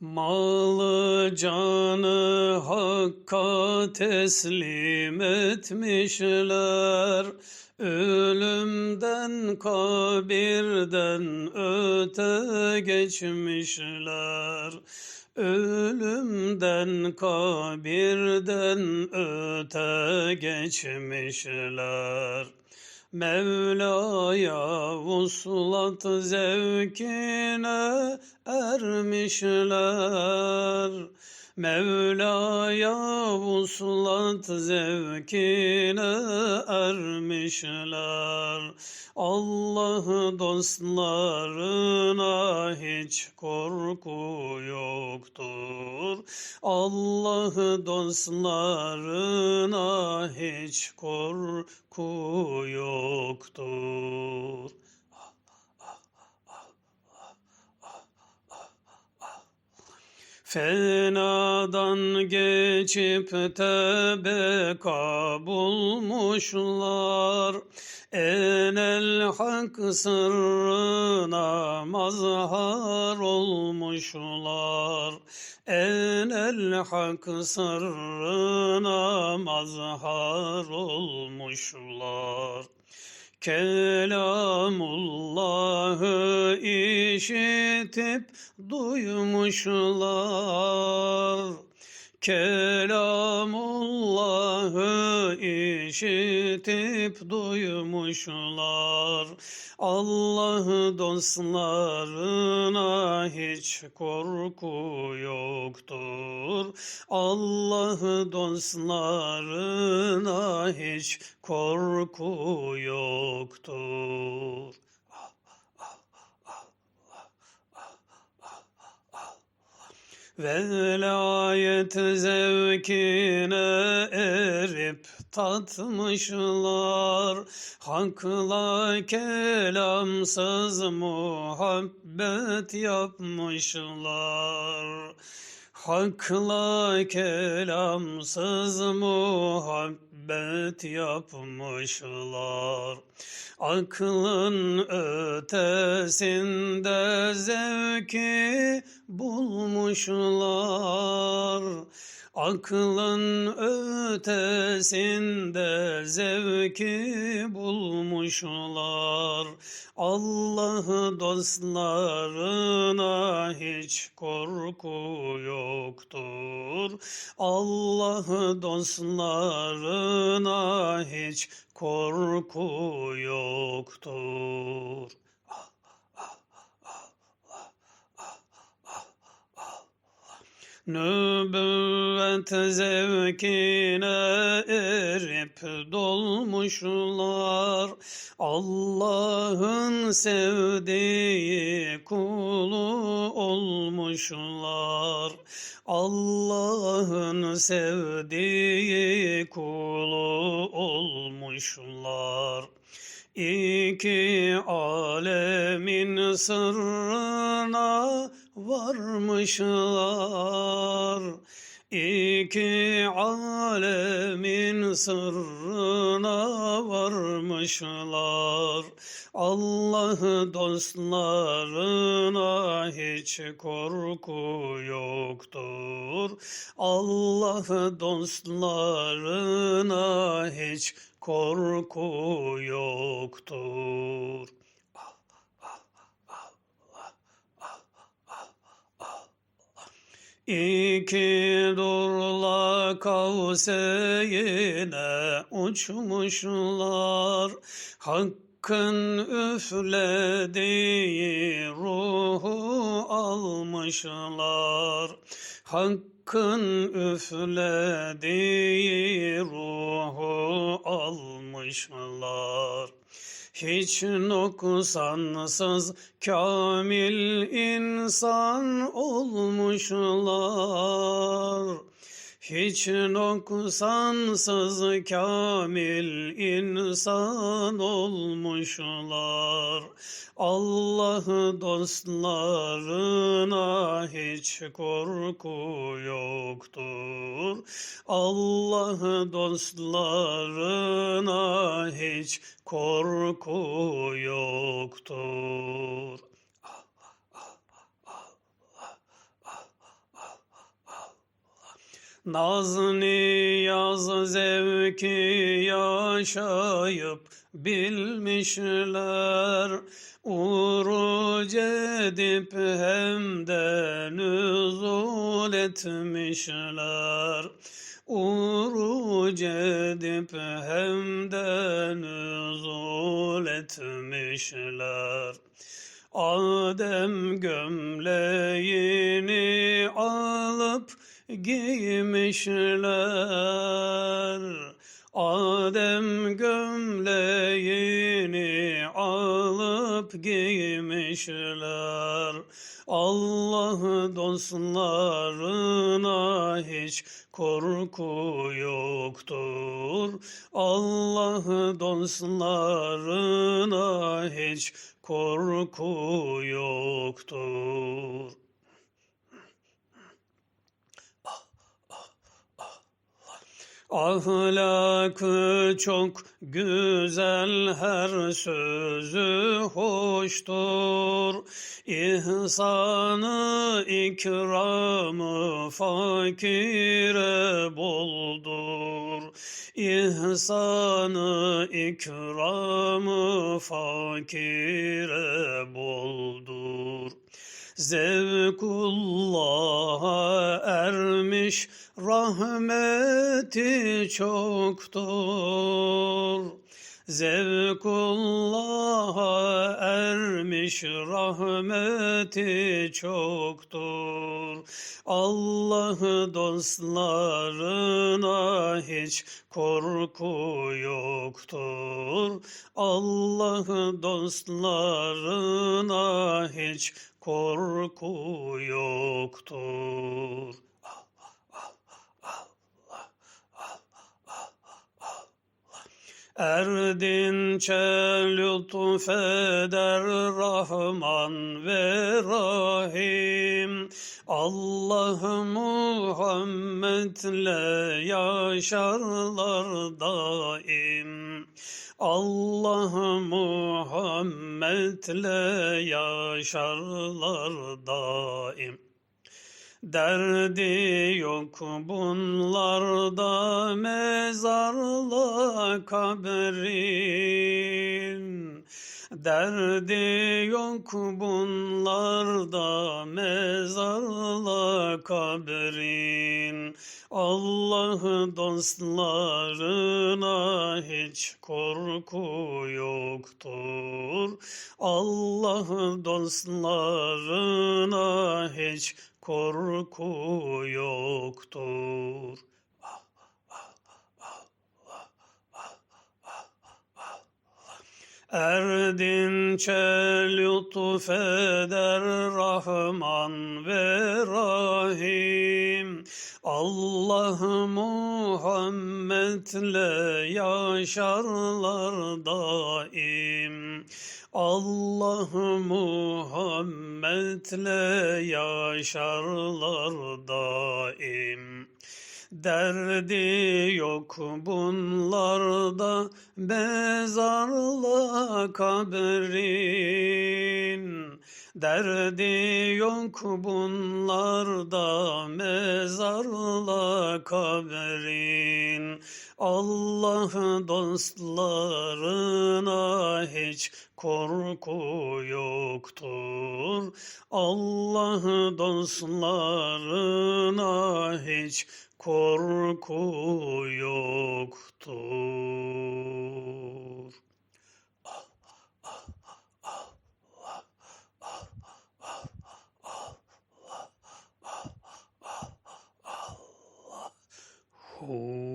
Malı canı hakka teslim etmişler. Ölümden kabirden öte geçmişler. Ölümden kabirden öte geçmişler. Mevla'ya vuslat zevkine ermişler. Mevla'ya vuslat zevkine ermişler. Allah dostlarına hiç korku yoktur. Allah dostlarına hiç korku yoktur. Fenadan geçip tebeka bulmuşlar. Enel hak sırrına mazhar olmuşlar. Enel hak sırrına mazhar olmuşlar. Kelamullahı işitip duymuşlar. Kelamullahı işitip duymuşlar. Allah dostlarına hiç korku yoktur. Allah dostlarına hiç korku yoktur. Velayet zevkine erip tatmışlar. Hakla kelamsız muhabbet yapmışlar. Hakla kelamsız muhabbet yapmışlar Aklın ötesinde zevki bulmuşlar. Aklın ötesinde zevki bulmuşlar. Allah dostlarına hiç korku yoktur. Allah dostlarına hiç korku yoktur. Nübüvvet zevkine erip dolmuşlar. Allah'ın sevdiği kulu olmuşlar. Allah'ın sevdiği kulu olmuşlar. İki alemin sırrına varmışlar. İki alemin sırrına varmışlar. Allah dostlarına hiç korku yoktur. Allah dostlarına hiç korku yoktur. İki durla kavseyine uçmuşlar. Hakkın üflediği ruhu almışlar. Hakkın üflediği ruhu almışlar. Hiç noksansız kamil insan olmuşlar. Hiç noksansız kamil insan olmuşlar. Allah dostlarına hiç korku yoktur. Allah dostlarına hiç korku yoktur. Naz niyaz zevki yaşayıp bilmişler. Uruc edip hem de nüzul etmişler. Uruc edip hem de nüzul etmişler. Adem gömleğini alıp giymişler. Adem gömleğini alıp giymişler. Allah dostlarına hiç korku yoktur. Allah dostlarına hiç korku yoktur. Ahlakı çok güzel her sözü hoştur. İhsanı ikramı fakire boldur. İhsanı ikramı fakire boldur. Zevkullah'a ermiş rahmeti çoktur. Zevkullah'a ermiş rahmeti çoktur. Allah dostlarına hiç korku yoktur. Allah dostlarına hiç korku yoktur. Erdinçe lütfeder Rahman ve Rahim. Allah Muhammed'le yaşarlar daim. Allah Muhammed'le yaşarlar daim Derdi yok bunlarda mezarla kabrin Derdi yok bunlarda mezarla kabrin Allah dostlarına hiç korku yoktur. Allah dostlarına hiç korku yoktur. Erdinçe lütfeder Rahman ve Rahim Allah Muhammed'le yaşarlar daim Allah Muhammed'le yaşarlar daim. Derdi yok bunlarda mezarla kabrin. Derdi yok bunlarda mezarla kabrin. Allah dostlarına hiç korku yoktur. Allah dostlarına hiç korku yoktur. Hu